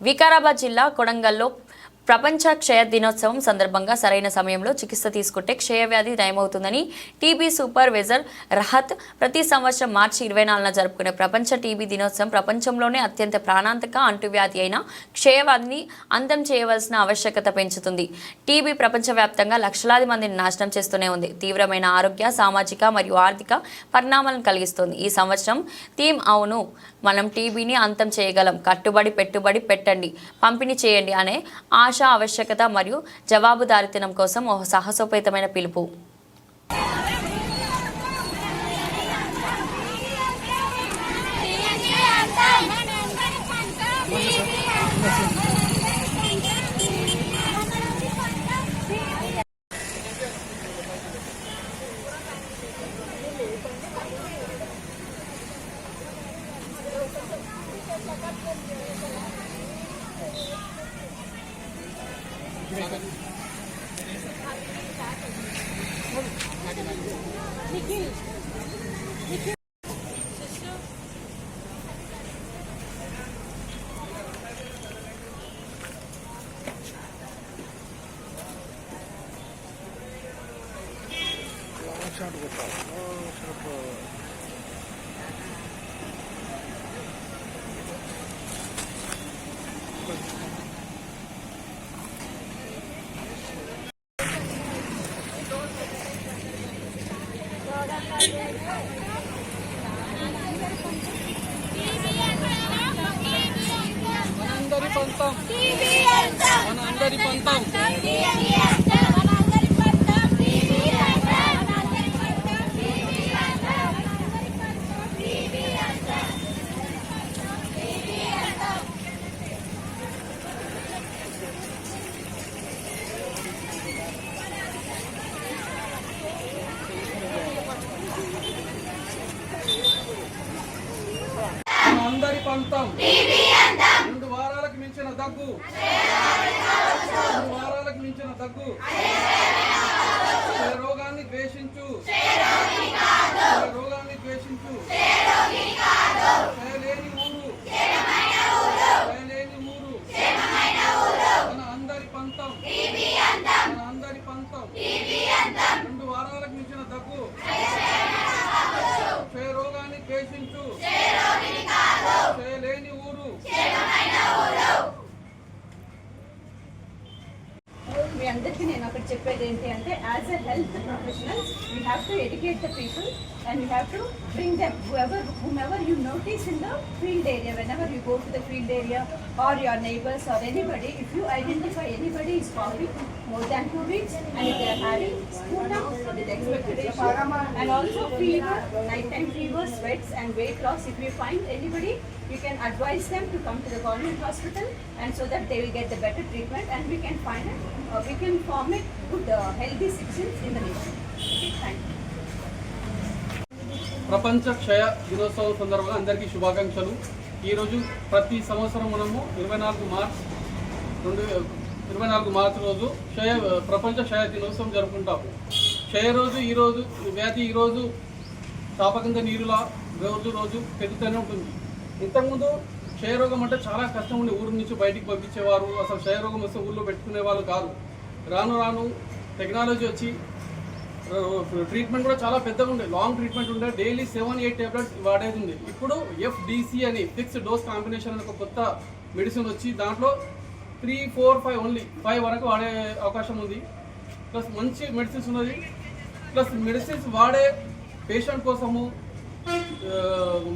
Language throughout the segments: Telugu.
వికారాబాద్ జిల్లా కొడంగల్లో ప్రపంచ క్షయ దినోత్సవం సందర్భంగా సరైన సమయంలో చికిత్స తీసుకుంటే క్షయవ్యాధి నయమవుతుందని టీబీ సూపర్వైజర్ రహత్ ప్రతి సంవత్సరం మార్చి ఇరవై నాలుగున జరుపుకునే ప్రపంచ టీబీ దినోత్సవం ప్రపంచంలోనే అత్యంత ప్రాణాంతక అంటువ్యాధి అయిన క్షయవ్యాధిని అంతం చేయవలసిన ఆవశ్యకత పెంచుతుంది. టీబీ ప్రపంచవ్యాప్తంగా లక్షలాది మందిని నాశనం చేస్తూనే ఉంది. తీవ్రమైన ఆరోగ్య సామాజిక మరియు ఆర్థిక పరిణామాలను కలిగిస్తుంది. ఈ సంవత్సరం థీమ్ అవును. మనం టీబీని అంతం చేయగలం. కట్టుబడి పెట్టుబడి పెట్టండి. పంపిణీ చేయండి అనే ఆశ ఆవశ్యకత మరియు జవాబుదారితనం కోసం ఒక సాహసోపేతమైన పిలుపు. Saan ko pa? Pantang! మనందరి పంతం. రెండు వారాలకు మించిన దగ్గు. రెండు వారాలకు మించిన దగ్గు. రోగాన్ని ద్వేషించు. రోగాన్ని ద్వేషించు క్షయలేని ఊరు క్షయలేని ఊరు మన అందరి పంతం మన అందరి పంతం రెండు వారాలకు మించిన దగ్గు క్షయ రోగాన్ని ద్వేషించు క్షయలేని ఊరు మీ అందరికీ నేను ఒకటి చెప్పేది ఏంటి అంటే as a health professionals we have to educate the people and you have to bring them whoever whomever you notice in the field area whenever you go to the field area or your neighbors or anybody if you identify anybody is coughing more than two weeks and if they are having sputum and also fever nighttime fever sweats and weight loss if you find anybody you can advise them to come to the government hospital and so that they will get the better treatment and we can find it, uh, we can form it good uh, healthy citizens in the nation. Okay, thank you. ప్రపంచ క్షయ దినోత్సవం సందర్భంగా అందరికీ శుభాకాంక్షలు. ఈరోజు ప్రతి సంవత్సరం మనము ఇరవై నాలుగు మార్చ్ రెండు ఇరవై నాలుగు మార్చి రోజు క్షయ ప్రపంచ క్షయ దినోత్సవం జరుపుకుంటాము. క్షయ రోజు ఈ వ్యాధి ఈరోజు తాపకంగా నీరులా రోజు రోజు పెరుగుతూనే ఉంటుంది. ఇంతకుముందు క్షయరోగం అంటే చాలా కష్టం ఉండి ఊరు నుంచి బయటికి పంపించేవారు. అసలు క్షయరోగం వస్తే ఊళ్ళో పెట్టుకునే వాళ్ళు కాదు రాను రాను టెక్నాలజీ వచ్చి ట్రీట్మెంట్ కూడా చాలా పెద్దగా ఉండే లాంగ్ ట్రీట్మెంట్ ఉండే డైలీ సెవెన్ ఎయిట్ టాబ్లెట్స్ వాడేది ఉంది. ఇప్పుడు ఎఫ్డిసి అని ఫిక్స్డ్ డోస్ కాంబినేషన్ అనే ఒక కొత్త మెడిసిన్ వచ్చి దాంట్లో three four five only five వరకు వాడే అవకాశం ఉంది. ప్లస్ మంచి మెడిసిన్స్ ఉన్నది. ప్లస్ మెడిసిన్స్ వాడే పేషెంట్ కోసము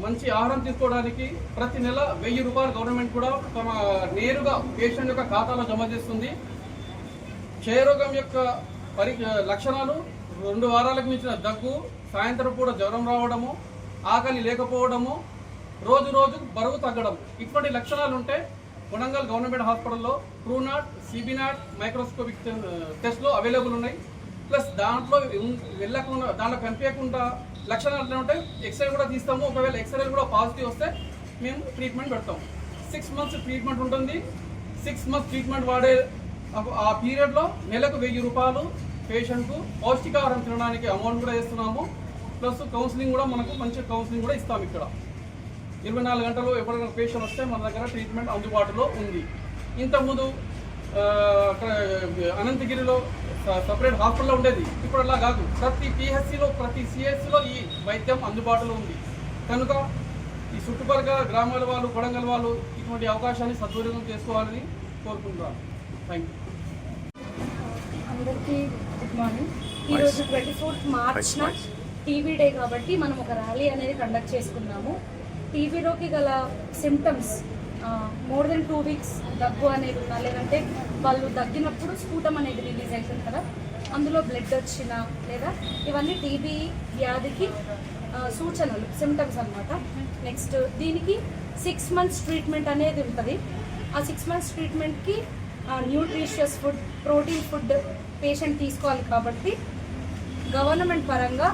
మంచి ఆహారం తీసుకోవడానికి ప్రతి నెల వెయ్యి రూపాయలు గవర్నమెంట్ కూడా తమ నేరుగా పేషెంట్ యొక్క ఖాతాలో జమ చేస్తుంది. క్షయరోగం యొక్క పరి లక్షణాలు రెండు వారాలకు మించిన దగ్గు సాయంత్రం పూట జ్వరం రావడము ఆకలి లేకపోవడము రోజు రోజు బరువు తగ్గడం. ఇటువంటి లక్షణాలు ఉంటే కొనంగల్ గవర్నమెంట్ హాస్పిటల్లో ట్రూనాట్ సిబినాట్ మైక్రోస్కోపిక్ టెస్ట్లు అవైలబుల్ ఉన్నాయి. ప్లస్ దాంట్లో వెళ్ళకుండా దాంట్లో కనిపించకుండా లక్షణాలు ఎట్లా ఉంటాయి? ఎక్స్రే కూడా తీస్తాము. ఒకవేళ ఎక్స్రే కూడా పాజిటివ్ వస్తే మేము ట్రీట్మెంట్ పెడతాం. సిక్స్ మంత్స్ ట్రీట్మెంట్ ఉంటుంది. సిక్స్ మంత్స్ ట్రీట్మెంట్ వాడే ఆ పీరియడ్లో నెలకు వెయ్యి రూపాయలు పేషెంట్కు పౌష్టికాహారం తినడానికి అమౌంట్ కూడా వేస్తున్నాము. ప్లస్ కౌన్సిలింగ్ కూడా మనకు మంచి కౌన్సిలింగ్ కూడా ఇస్తాము ఇక్కడ. ఇరవై నాలుగు గంటలు ఎప్పుడైనా పేషెంట్ వస్తే మన దగ్గర ట్రీట్మెంట్ అందుబాటులో ఉంది. ఇంతకుముందు అక్కడ అనంతగిరిలో సపరేట్ హాస్పిటల్లో ఉండేది. ఇప్పుడు అలా కాదు. ప్రతి పిహెచ్సిలో ప్రతి సిహెచ్సిలో ఈ వైద్యం అందుబాటులో ఉంది. కనుక ఈ చుట్టుపక్కల గ్రామాల వాళ్ళు కొడంగల్ వాళ్ళు ఇటువంటి అవకాశాన్ని సద్వినియోగం చేసుకోవాలని కోరుకుంటున్నాను. థ్యాంక్ యూ అందరికీ గుడ్ మార్నింగ్. ఈరోజు ట్వంటీ ఫోర్త్ మార్చ్న టీవీ డే కాబట్టి మనం ఒక ర్యాలీ అనేది కండక్ట్ చేసుకున్నాము. టీవీలోకి గల symptoms more than two weeks దగ్గు అనేది ఉన్నా లేదంటే వాళ్ళు దగ్గినప్పుడు స్ఫూటం అనేది రిలీజ్ అవుతుంది కదా? అందులో బ్లడ్ వచ్చిన లేదా ఇవన్నీ టీబీ వ్యాధికి సూచనలు సిమ్టమ్స్ అన్నమాట. నెక్స్ట్ దీనికి సిక్స్ మంత్స్ ట్రీట్మెంట్ అనేది ఉంటుంది. ఆ సిక్స్ మంత్స్ ట్రీట్మెంట్కి nutritious food protein food patient తీసుకోవాలి కాబట్టి గవర్నమెంట్ పరంగా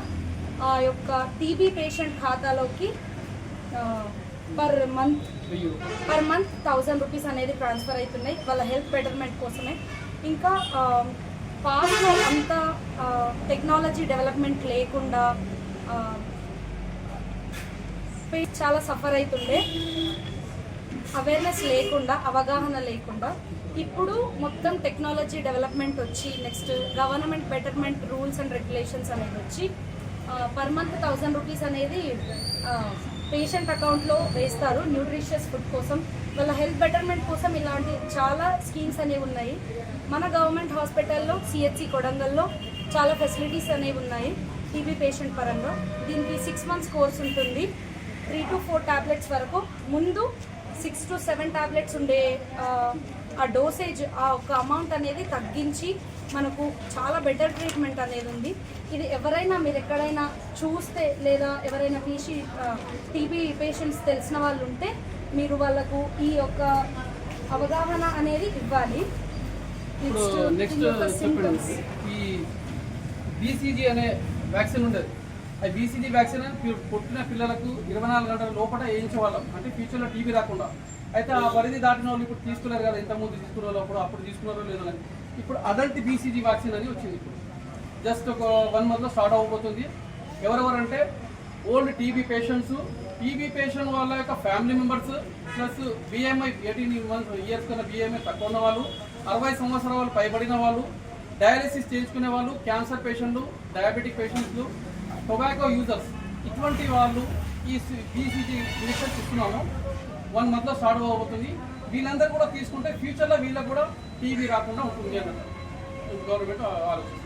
ఆ యొక్క టీబీ పేషెంట్ ఖాతాలోకి per month per month thousand rupees అనేది ట్రాన్స్ఫర్ అవుతున్నాయి. వాళ్ళ హెల్త్ బెటర్మెంట్ కోసమే. ఇంకా పాస్ట్లో అంత టెక్నాలజీ డెవలప్మెంట్ లేకుండా చాలా సఫర్ అవుతుండే. అవేర్నెస్ లేకుండా అవగాహన లేకుండా ఇప్పుడు మొత్తం టెక్నాలజీ డెవలప్మెంట్ వచ్చి next government betterment rules and regulations అనేది వచ్చి పర్ మంత్ థౌజండ్ రూపీస్ అనేది పేషెంట్ అకౌంట్లో వేస్తారు న్యూట్రిషియస్ ఫుడ్ కోసం. వాళ్ళ హెల్త్ బెటర్మెంట్ కోసం ఇలాంటి చాలా స్కీమ్స్ అనేవి ఉన్నాయి. మన గవర్నమెంట్ హాస్పిటల్లో సిహెచ్సి కొడంగల్లో చాలా ఫెసిలిటీస్ అనేవి ఉన్నాయి టీబీ పేషెంట్ పరంగా. దీనికి సిక్స్ మంత్స్ కోర్స్ ఉంటుంది. త్రీ టు ఫోర్ ట్యాబ్లెట్స్ వరకు. ముందు సిక్స్ టు సెవెన్ టాబ్లెట్స్ ఉండే ఆ, డోసేజ్ ఆ ఒక అమౌంట్ అనేది తగ్గించి మనకు చాలా బెటర్ ట్రీట్మెంట్ అనేది ఉంది. ఇది ఎవరైనా మీరు ఎక్కడైనా చూస్తే లేదా ఎవరైనా పీసీ టీబీ పేషెంట్స్ తెలిసిన వాళ్ళు ఉంటే మీరు వాళ్ళకు ఈ యొక్క అవగాహన అనేది ఇవ్వాలి. నెక్స్ట్. ఈ బీసీజీ అనే వ్యాక్సిన్ ఉండేది. ఆ బీసీజీ వ్యాక్సిన్ పుట్టిన పిల్లలకు ఇరవై నాలుగు గంటల లోపల వేయించే వాళ్ళం అంటే ఫ్యూచర్లో టీవీ రాకుండా. అయితే ఆ పరిధి దాటిన వాళ్ళు ఇప్పుడు తీసుకున్నారు కదా ఇంతకుముందు తీసుకున్న వాళ్ళు అప్పుడు అప్పుడు తీసుకున్నారో లేదో అని. ఇప్పుడు అడల్ట్ బీసీజీ వ్యాక్సిన్ అని వచ్చింది ఇప్పుడు. జస్ట్ ఒక వన్ మంత్లో స్టార్ట్ అవ్వబోతుంది ఎవరెవరంటే old TB patients TB patient వాళ్ళ యొక్క family members plus BMI eighteen months years కన్నా బిఎంఐ తక్కువ ఉన్న వాళ్ళు అరవై సంవత్సరాలు పైబడిన వాళ్ళు డయాలసిస్ చేయించుకునే వాళ్ళు క్యాన్సర్ పేషెంట్లు డయాబెటిక్ పేషెంట్స్ టొబాకో యూజర్స్ ఇటువంటి వాళ్ళు ఈ బీసీజీ ఇంజెక్షన్స్ ఇస్తున్నాము వన్ మంత్లో స్టార్ట్ అవ్వబోతుంది వీళ్ళందరూ కూడా తీసుకుంటే ఫ్యూచర్లో వీళ్ళకు కూడా టీవీ రాకుండా ఉంటుంది అన్నట్టు. గవర్నమెంట్ ఆలోచిస్తుంది.